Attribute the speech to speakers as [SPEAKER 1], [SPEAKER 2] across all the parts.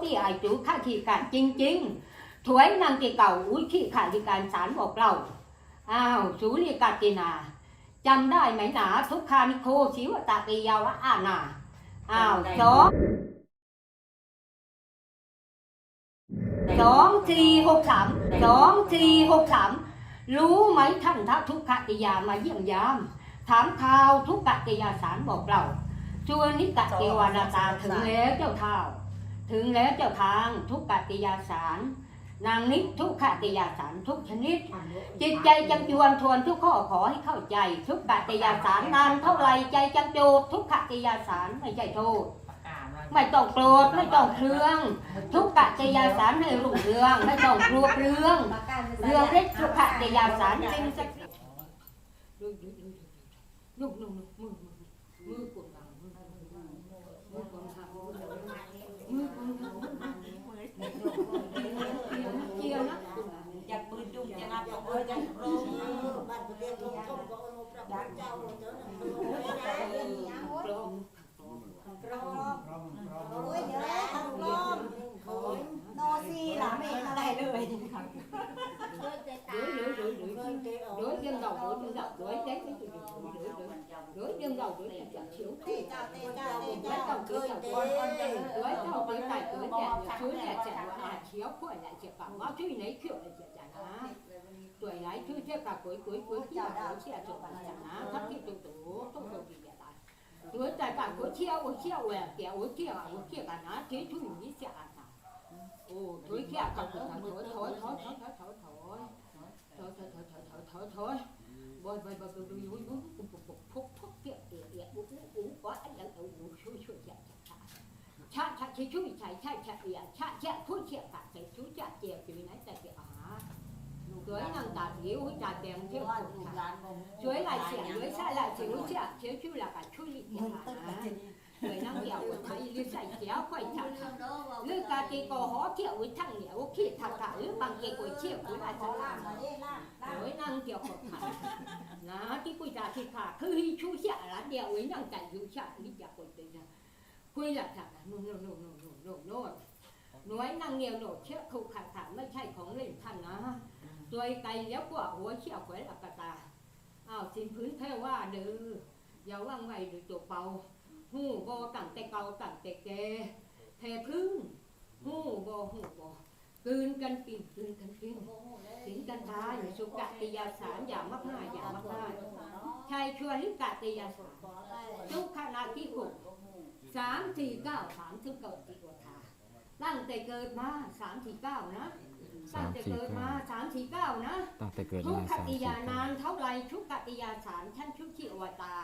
[SPEAKER 1] พี่ไอจูข้าขี้การจริง ๆ ถวยนางกี่เก่าอุ้ยขี้ขาดิการสารบอกเราอ้าวสูริกาตินาจำได้ไหมหนาทุกคานิโคชิวตาติยาวะอานาอ้าวสองสองสี่หกสามสองสี่หกสามรู้ไหมท่านทัทุกขติยามาเยี่ยมยาม ถามข่าวทุกขติยาสารบอกเราชวนนิกะเทวานาตาถึงแล้วเจ้าเท่า ถึงแล้วเจ้าทางทุกขติยาสาร นางนิทุกขติยาสารทุกชนิด จิตใจจำจวนทวนทุกข้อขอให้เข้าใจ ทุกขติยาสารนานเท่าไรใจจำโจดทุกขติยาสารไม่ใช่โทษไม่ต้องโกรธไม่ต้องเครื่อง ทุกขติยาสารให้รุ่งเรือง ไม่ต้องกลัวเรื่องเรื่องเล็กทุกขติยาสารสิ่งศักดิ์สิทธิ์ลุกลุกลุกมือมือกดหลังมือ đối viêm đầu đối viêm đầu đối đấy cái từ đối đối đối đầu đối viêm chậm chiếu đối đầu đối đầu
[SPEAKER 2] con con
[SPEAKER 1] đối đầu đối tài đối nhà chú nhà trẻ là chiếu của lại trẻ bảo bao chú lấy kiểu là trẻ trẻ á tuổi ấy chú trẻ cả cuối cuối cuối khi là cuối trẻ trẻ là trẻ á thắt cái tụ tụ tụ tụ gì vậy đối tài cả cuối chiều cuối chiều là kiểu cuối chiều cuối chiều cả nó thế chú nghĩ sẽ ăn nào ồ cuối chiều cả cuối เปียชะแชะผู้เชี่ยวกะเสร็จชูจะเจียบอยู่ไหนแต่เจียอ๋อช่วยนั่งตาเดียวตาแดงเที่ยวคนค่ะช่วยลายเสียช่วยใช่ลายเสียช่วเสียเชี่ยวชื่อละกันช่วยลิขิตนะเคยนั่งเดี่ยวไทยหรือใส่เจียค่อยจับหรือกาตีกอหอเที่ยวทั้งเหนียวขี้ถักถาหรือบางเกก๋วยเชี่ยวหรือาจจะล่างโอ้ยนั่งเดี่ยวขดขันนะที่กุยตาที่ขาคือชูเสียร้านเดียวไอ้นั่งใจยูชาลิขิตคนเดียวคุยหลักฐานนู่นน่นน่นน่นน่น น่นโน่นหน่วยนั่งเหนียวโหนดเชี่ยขู่ขาดขาดไม่ใช่ของเล่นท่านนะตัวไกลแล้วกว่าหัวเชี่ยวแขวนอักตาอ้าวสินพื้นแค่ว่าเด้ออย่าว่างไว้หรือตัวเป่าหูโบตั้งแต่เก่าตั้งแต่แกแผ่พึ่งหูบ่หูบ่กลืนกันกินกืนกันกินสิงกันตายสุกติยาสารอย่ามักง่ายอย่ามักง่ายชายชวนลิกติยาสารทุกขณะที่หกสามสี่เก้าสามถึงเกิดอีกว่าทา ตั้งแต่เกิดมาสามสี่เก้านะตั้งแต่เกิดมาสามสี่เก้านะ
[SPEAKER 3] ตั้งแต่เกิด
[SPEAKER 1] ทุ
[SPEAKER 3] มาก
[SPEAKER 1] ข
[SPEAKER 3] สาม
[SPEAKER 1] ติ
[SPEAKER 3] สิบ
[SPEAKER 1] ยานานเท่าไรทุกขติยาสารท่านชุชิอวตาร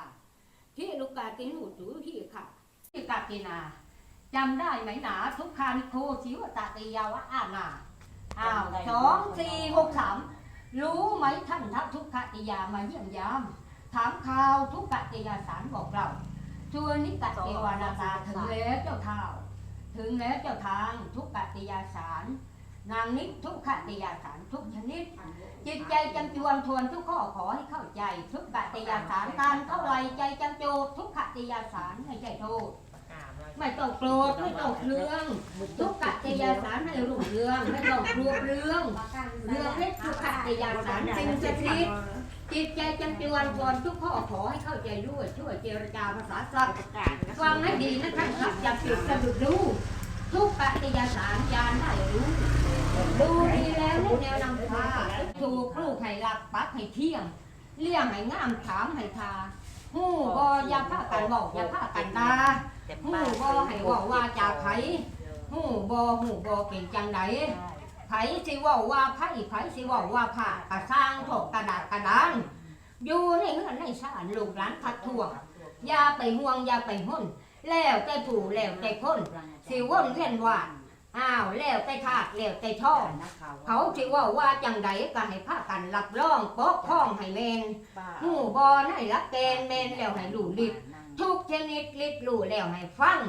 [SPEAKER 1] ที่ลูกกาติหูตูที่ค่ะที่กาตินาจำได้ไหมหนาทุกคานิโคชิวตาติยาวะอานาอ้าวสองสี่หกสามรู้ไหมท่านทัพทุกขติยามาเยี่ยมยาม ถามข่าวทุกขติยาสารบอกเราชวนนิกะเทวานาตาถึงแล้วเจ้าเท่า ถึงแล้วเจ้าทางทุกขติยาสาร นางนิทุกขติยาสารทุกชนิด จิตใจจำจวนทวนทุกข้อขอให้เข้าใจ ทุกขติยาสารนานเท่าไรใจจำโจดทุกขติยาสารไม่ใช่โทษไม่ต้องโกรธไม่ต้องเครื่อง ทุกขติยาสารให้รุ่งเรืองไม่ต้องกลัวเรื่องเรื่องเล็กทุกขติยาสารสิ่งศักดิ์สิทธิ์ จิตใจจำจวนทวนทุกข้อขอให้เข้าใจด้วยช่วยเจรจาภาษาสัตว์ฟังให้ดีนะท่านครับอย่าผิดสะดุดรู้ทุกขติยาสารยานได้รู้ ดูดีแล้วในแนวนำพาถูกลูกให้หลับปักให้เที่ยง เลี้ยงให้งามถามให้ทาหู้บอยาผ้ากันบอกอยาผ้ากันดาหูบ่ให้เว่าว่าจากไผหูบ่หูบ่เก่งจังไดไผสิว่าว่าไผไผสิว่าว่าผ้ากระสร้าง การะดานอยู่ในเฮือนในศาลลูกหลานทัดทวงอย่าไปห่วงอย่าไปหุ่นแล้วแต่ผู้แล้วแต่คนสิวนเวียนว่านอ้าวแล้วแต่ทาสแล้วแต่ท่องเขาสิว่าว่าจังไดก็ให้พากันรับรองปกพ้องให้แมนหูบ่ในรักแกนแมนแล้วให้รู้ลิบทุกชนิดลิบรู้แล้วให้ฟัง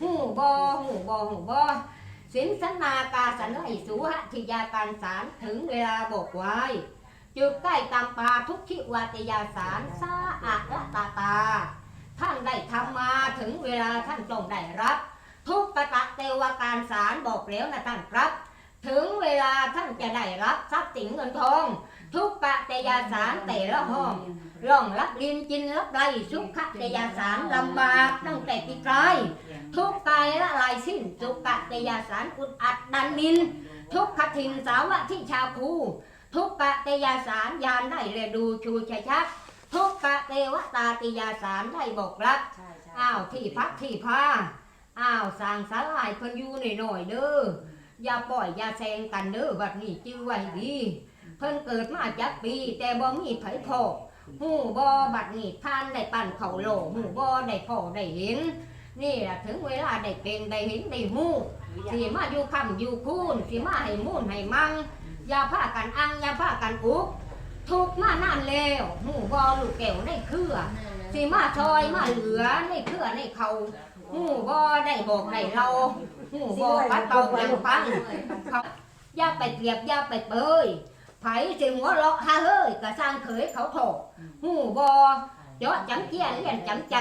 [SPEAKER 1] หูบอหูบอหูบอสินสนากาสันไลสุหทิยาการสารถึงเวลาบอกไว้ จุดใต้ตามปาทุกขิวาตยาสารสาอะละตาตา ท่านได้ทำมาถึงเวลาท่านต้องได้รับ ทุกกะตะเทวการสารบอกแล้วนะท่านครับ ถึงเวลาท่านจะได้รับทรัพย์สินเงินทอง ทุกกะเตยาสารแต่ละห้องร่องรับดินกินรับไรสุขะเตยาสารลำบากตั้งแต่ปีกลายทุกกายละลายสิ้นสุกะเตยาสารอุดอัดดันดิน ทุกขทินสาวะที่ชาวคู ทุกกะเตยาสารยานได้เรดูชูชัยชักทุกกะเตวตาติยาสารได้บอกรัก
[SPEAKER 4] ใช่ใช่
[SPEAKER 1] อ้าวที่พักที่พาอ้าวสร้างสาลายเพิ่นอยู่หน่อยๆเด้ออย่าปล่อยอย่าแซงกันเด้อบัดนี้จื้อไว้ดี เพิ่นเกิดมาจักปี แต่บ่มีไผพอหูบ่บัดนี้ท่านได้ปั่นเขาโลหูบ่ได้พอได้เห็น นี่ล่ะถึงเวลาได้เป็นได้เห็นได้หูสิมาอยู่คำอยู่คูนสิมาให้มูนให้มัง อย่าพากันอังอย่าพากันอุกทุกข์มานานแล้วหูบ่ลูกแก้วได้เครือสิมาซอยมาเหลือในเครือในเขาหูบ่ได้บอกได้เราหูบ่ปัดเป่าอย่างปังอย่าไปเปรียบอย่าไปเปยไผสิหัวเราะฮาเฮ้ยก็สร้างเขยเขาโถหูบ่เจาะจังเกี้ยเลียนจังใจ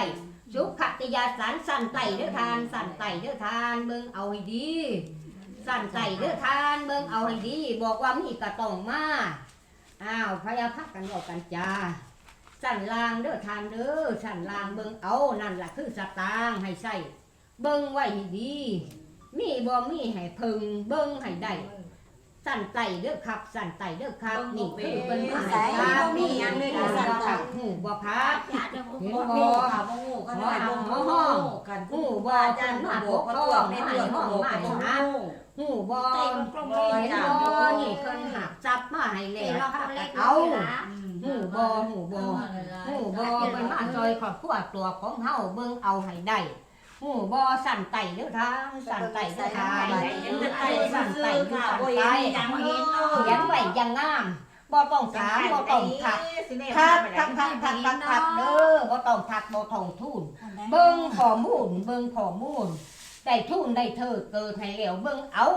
[SPEAKER 1] สุขติยาสารสั่นไตเด้อทานสั่นไตเด้อทานเบิ่งเอาให้ดี สั่นไตเด้อทานเบิ่งเอาให้ดี บอกว่ามีกระต้องมาอ้าวพยาพักกันบอกกันจ้าสั่นลางเด้อทานเด้อสั่นลางเบิ่งเอานั่นล่ะคือสตางค์ให้ใส่เบิ่งไว้ให้ดี มีบ่มีให้เพึงเบิ่งให้ได้สั่นไตเด้อครับ สั่นไตเด้อครับ นี่คือเป็นมาให้ครับมีหยังเลยสั่นครับหูบ่พัก
[SPEAKER 4] ญาติเห็น
[SPEAKER 1] เห็น
[SPEAKER 4] บ่
[SPEAKER 1] บ่
[SPEAKER 4] ค่ะบ่งูก็ได้บ่งูกัน
[SPEAKER 1] หูบ่จันมาปกครองในเรื่องของมาให้ฮัก หูบ่
[SPEAKER 4] เตะมันกลมเลย
[SPEAKER 1] เห็นบ่นี่เพิ่นหักจับมาให้แล้วครับเอาหูบ่หูบ่หูบ่เพิ่นมาซอยครอบครัวตัวของเฮาเบิ่งเอาให้ได้หูบ่สั่นไตเด้อทางสั่นไตเด้อทางสั่นไตสั่นไตเขียนไว้อย่างงามบ่ต้องถามบ่ต้องถักทักทักทักทักทักทักเด้อบ่ต้องทักบ่ต้องทุนเบิ่งข้อมูลเบิ่งข้อมูล ได้ทุนได้เถิดเกิดให้แล้วเบิ่งเอา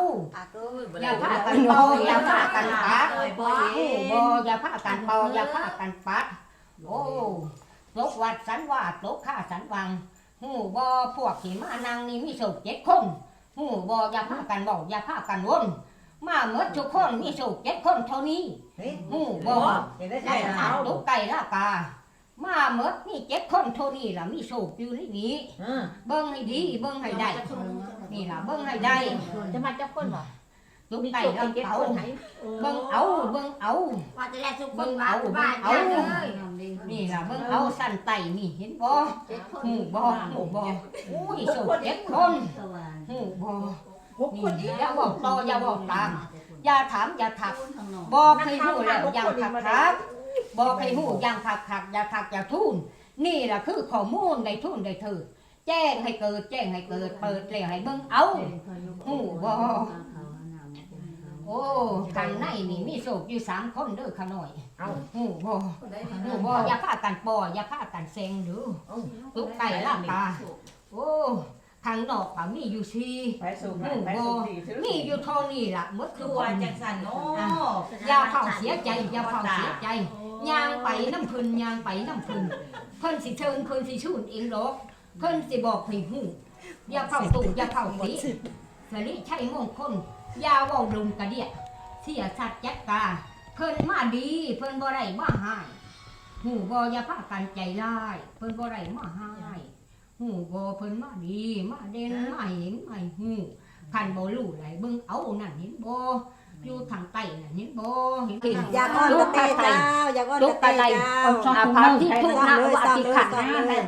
[SPEAKER 1] อย่าพากันเบาอย่าพากันปัดบ่บ่อย่าพากันเบาอย่าพากันปัดโอ้ตกวัดสันว่าตกข้าสันวังหูบ่พวกที่มานั่งนี่มีสุขเจ็ดคนหูบ่อย่าพากันเบาอย่าพากันวนมาเมื่อทุกคนมีสุขเจ็ดคนเท่านี้หูบ่
[SPEAKER 2] ใช่
[SPEAKER 1] ได้ขาดตุกไก่ละกา มาเมื่อนี่เจ็ดคนเท่านี้ล่ะมีสุขอยู่ในนี้เบิ่งให้ดีเบิ่งให้ได้ นี่ล่ะเบิ่งให้ได้
[SPEAKER 4] จะมาจับคนบ่
[SPEAKER 1] ตุกไก่ละเตาเบิ่งเอาเบิ่งเอา
[SPEAKER 4] ว่าจะได้สุขเบิ่งเอาบ้านเอาเลย
[SPEAKER 1] นี่ล่ะเบิ่งเอาสั่นไตนี่เห็นบ่หูบ่หูบ่อุ้ยสุกเจ็ดคนหูบ่นี่อย่าบอกต่ออย่าบอกตามอย่าถามอย่าถักบอกให้หูแล้วอย่างถักถัก บอกให้หูอย่างถักถักอย่าถักอย่าทุนนี่ล่ะคือข้อมูลได้ทุนได้ถือแจ้งให้เกิดแจ้งให้เกิดเปิดแล้วให้เบิ่งเอา หูบ่ โอ้ทางในนี่มีโศกอยู่สามคนเด้อขาหน่อยหูบ่หูบ่อย่าพากันปออย่าพากันเซ็งเด้อตุกไก่ล่ะตา โอ้ ทางนอกก็มีอยู่สี่
[SPEAKER 2] ไปสูงไปสูงดี
[SPEAKER 1] มีอยู่เท่านี้ล่ะหมด
[SPEAKER 4] คื
[SPEAKER 1] คืออ
[SPEAKER 4] ว่า
[SPEAKER 1] คน
[SPEAKER 4] จังซั่นเนาะ
[SPEAKER 1] อย่าเฝ้าเสียใจอย่าเฝ้าเสียใจย่างไปน้ำเพิ่นย่างไปน้ำเพิ่นเพิ่นสิเชิญเพิ่นสิชูนเองดอกเพิ่นสิบอกให้ฮู้อย่าเฝ้าตู่อย่าเฝ้าสีสริชัยมงคลอย่าเว้าดุมกระเดียเสียสัตว์จัดกาเพิ่นมาดีเพิ่นบ่ได้มาหายหูบ่อย่าพากันใจร้ายเพิ่นบ่ได้มาหาย หูบ่เพิ่นมาดีมาเด่นมาเห็นมาหูคันบ่รู้ไหลเบิ่งเอานั่นเห็นบ่อยู่ทางใต้น่ะเห็นบ่เห็น
[SPEAKER 3] อยากอ้อนกระเตเจ้าอยากอ้อนกระเตเจ้า
[SPEAKER 1] อาภาทิทุนะวะติขัน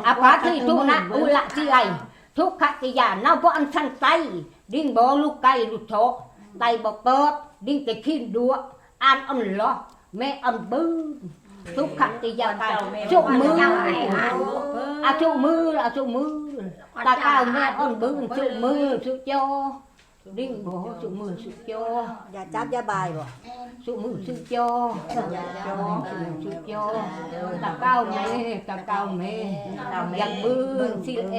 [SPEAKER 1] อาภาทิทุนะอุละที่ไรทุกขติยาเน่าเพราะอันชันไตดิ้งบอลูกไก่ลูกโถไตบอเปิดดิ้งแต่ขี้ดัวอ่านอันล้อแม่อันบื้อ ทุกขติยาไปชุกมืออาชุกมืออาชุกมือตาก้าวแม่อันบื้อชุกมือชุกโยดิ้งบอชุกมือชุกโย
[SPEAKER 3] อย่าจับอย่าบายบ่
[SPEAKER 1] ชุกมือชุกโยชุดโยตาเก้าเมตาเก้าเมยังบื้อสิเอ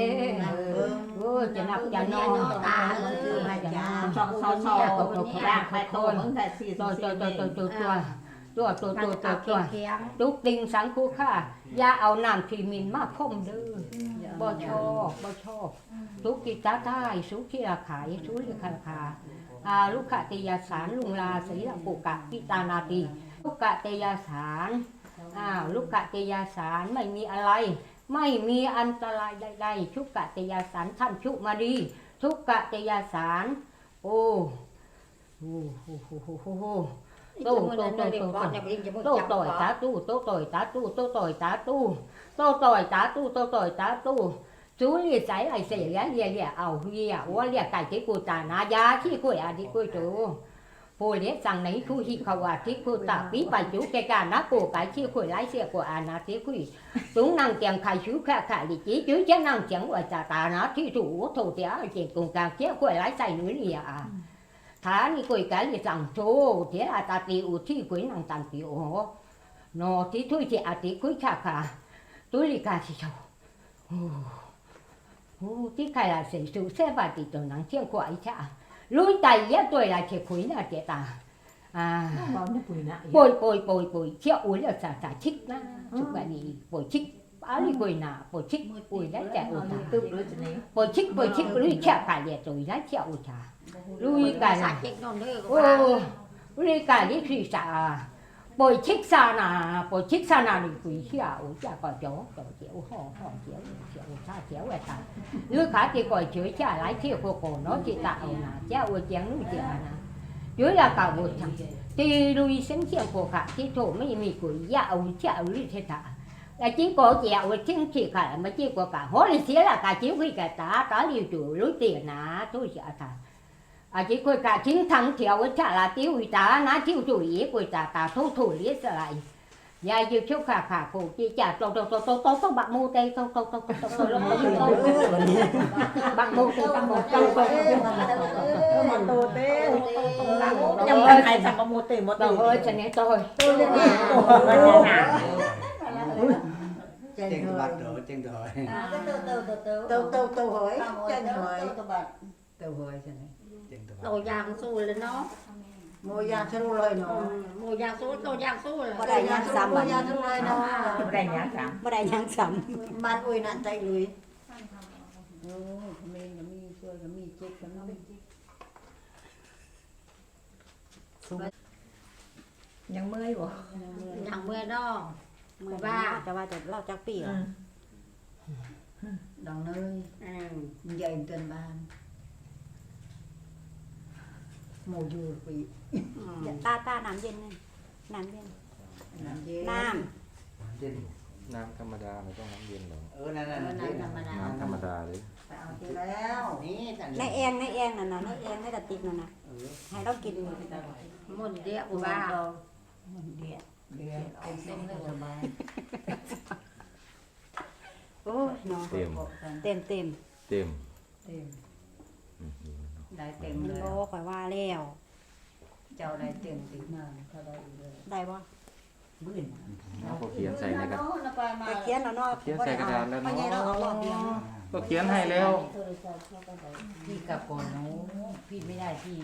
[SPEAKER 1] โอ้จะนับจะนอนตาคือให้จะนอน
[SPEAKER 4] ซอซอซอร่างไปโตมึงแต่สี่
[SPEAKER 1] ตัวตัวตัวตัวตัว ตัวตัวตัวตัวตัวตัวตุกติงสังคูค่าอย่าเอาน้ำขีมินมาพ่มเด้อบ่ชอบบ่ชอบทุกกิจได้สุขีราขายสุริคาคาอาลุกขติยาสารลุงลาศีลปุกะกิตานาตีลุกขติยาสารอ้าวลุกขติยาสารไม่มีอะไร ไม่มีอันตรายใดๆทุกขติยาสารท่านชุมาดี ทุกขติยาสารโอ้โอ้โหโหโหโหโห ตู้
[SPEAKER 4] โต้โต้โต้โต้ตู้ยตา
[SPEAKER 1] ตู้ตู้ตู้ยตาตู้ตู้ตู้ยตาตู้ตู้ตู้ยตาตู้ตู้ตู้ยตาตู้จูนี่ใจไอเสียเลี้ยเลี้ยเอาเลี้ยว่าเลี้ยไก่ที่กูตานายาที่กูอาที่กูจูผู้เลี้ยสั่งไหนคู่ฮิขวาที่คู่ตาปีไปจูแกกานะกูไปที่คุยไล่เสียกูอานาที่คุยจูนั่งเตียงไข่ชิวแค่ขาลิจีจูจะนั่งเตียงว่าจะตานะที่ถูถูเตียเจีย
[SPEAKER 4] ง
[SPEAKER 1] กงกางเจียคุ
[SPEAKER 4] ไล่ใส่หนุ่ยเนี่ยอะ
[SPEAKER 1] 他你可以干一张桌，这啊大地有地可以能当地哦，那地推这啊地
[SPEAKER 4] 可以看看，对里干是
[SPEAKER 1] 啥？哦，哦，地开来是就三百地就能见过
[SPEAKER 4] 一下，
[SPEAKER 1] 轮
[SPEAKER 4] 大一对来去可以那这大。À, bồi
[SPEAKER 1] bồi bồi bồi bồi chiếc uống là xả xả chích na, chúng bạn đi bồi chích ali goi na po chik oi la cha o ta po chik po chik lui cha pa le to la cha o ta lui ka na
[SPEAKER 5] o
[SPEAKER 1] lui ka li si sa po chik sa na po chik sa na ni kui cha o cha ko cho cho che o ho ho che o che o cha che o ta lui ka ti ko chue cha lai che ko ko no ti ta o na cha o chang lui cha na dưới là cả bộ chẳng. Thì lui sinh chiếc của cả thì thổ mới mì của dạ ông chả lui thế ta là chính cô chèo là chính chị cả mà chỉ của cả hố là xía là cả chính quy cả ta tá liều chủ lối tiền nà tôi sợ thà à chỉ của cả chính thằng theo với trả là tiêu ủy ta nà tiêu chủ ý của ta ta thu thủ lý sợ lại nhà chịu chịu khả khả khổ chi trả tô tô tô tô tô tô bạn mua tê tô tô tô tô tô tô tô bạn mua tê
[SPEAKER 4] bạn mua tê bạn mua tê nhầm cái này sao bạn mua tê một tê
[SPEAKER 1] tôi ơi cho nên tôi
[SPEAKER 3] tôi lên nhà Chanh
[SPEAKER 4] tôi bật rồi, chanh tôi hỏi.
[SPEAKER 2] À, cái
[SPEAKER 3] tôi từ tôi từ. tôi từ từ hỏi, chanh hỏi. tôi bật.
[SPEAKER 1] tôi hỏi cho
[SPEAKER 4] này.
[SPEAKER 2] Đồ
[SPEAKER 4] giang xu lên nó. Mua giang xu lên nó. Mua giang
[SPEAKER 3] xu, tôi giang xu lên. Mua đầy giang sắm. Mua giang xu lên nó.
[SPEAKER 4] Mua đầy giang sắm. Mua đầy giang sắm. Bạn ui nạn tay lùi. Ừ, mình
[SPEAKER 3] nó mi xua, nó mi chết, nó mi chết. ยั
[SPEAKER 4] งเมื่อยบ่ยังเมื่อยดอก
[SPEAKER 3] มือบ้าจะว่าจะเล่าจักปีเหรอ
[SPEAKER 4] ดังเลยอืมใหญ่เกินบ้านหมูอยู่ปี
[SPEAKER 3] ตาตาน้ำเย็นนี่น้ำเย็น
[SPEAKER 4] น้ำเย็น
[SPEAKER 3] น้
[SPEAKER 2] trên
[SPEAKER 6] น้ำธรรมดาไม่ต้องน้ำเย็นหรอก
[SPEAKER 2] ở đây là
[SPEAKER 4] น้ำ
[SPEAKER 2] trên
[SPEAKER 4] ธรรมดา
[SPEAKER 6] น้ำธรรมดาเลย
[SPEAKER 4] ไปเอาที่แล้ว
[SPEAKER 2] Ní, tại ำ
[SPEAKER 3] ใน
[SPEAKER 2] vì-
[SPEAKER 3] เองในเองน่ะนะในเองในกระติกน่ะนะ
[SPEAKER 2] Ừ.
[SPEAKER 3] ให้เรากิน
[SPEAKER 4] หมดเดียวว่าหมด เดียวเดียวเป็นเส้นเลยสบาย
[SPEAKER 3] โอ้ยเนาะ
[SPEAKER 6] เต็ม
[SPEAKER 3] เต็มเต็ม
[SPEAKER 6] เต็ม
[SPEAKER 4] เต็ม
[SPEAKER 6] อืม
[SPEAKER 4] ได้เต็ม
[SPEAKER 3] มัน
[SPEAKER 4] เลย
[SPEAKER 3] โลข่อยว่าแล้ว
[SPEAKER 4] เจ้าได้เต็มติมาเขาได้เลย
[SPEAKER 3] ได้บ่
[SPEAKER 4] บื้น
[SPEAKER 6] เอาก็เขียนใส่ในกระ
[SPEAKER 3] ไปเขียนแล้วเนาะ
[SPEAKER 6] เขียนใส่กระดาษแล้วเนาะ
[SPEAKER 3] บ่ได้เราเอารอบเดียวเนาะ
[SPEAKER 6] ก็เขียนให้แล้ว
[SPEAKER 4] พี่กับก่อนนู้พี่ไม่ได้พี่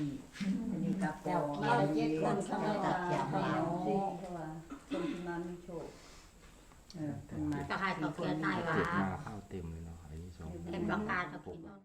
[SPEAKER 4] นี่กับเจ้า
[SPEAKER 3] เราเจ็ดคน
[SPEAKER 4] เขา
[SPEAKER 3] เขา
[SPEAKER 4] ตั
[SPEAKER 3] ตั
[SPEAKER 4] ด
[SPEAKER 3] ด
[SPEAKER 4] เขี
[SPEAKER 3] เขี
[SPEAKER 4] ย
[SPEAKER 3] ย
[SPEAKER 4] น
[SPEAKER 3] น
[SPEAKER 4] ให้
[SPEAKER 3] ให้
[SPEAKER 4] เอา
[SPEAKER 3] เอา
[SPEAKER 4] คนที่มาไม่โชคเออขึ้นมาก็ให้เขาเขียนให้ว่า
[SPEAKER 6] เจ็ดมาเข้าเต็มเลยเนาะอันนี้สอง
[SPEAKER 4] เต็มประกาศกับพี่น้อง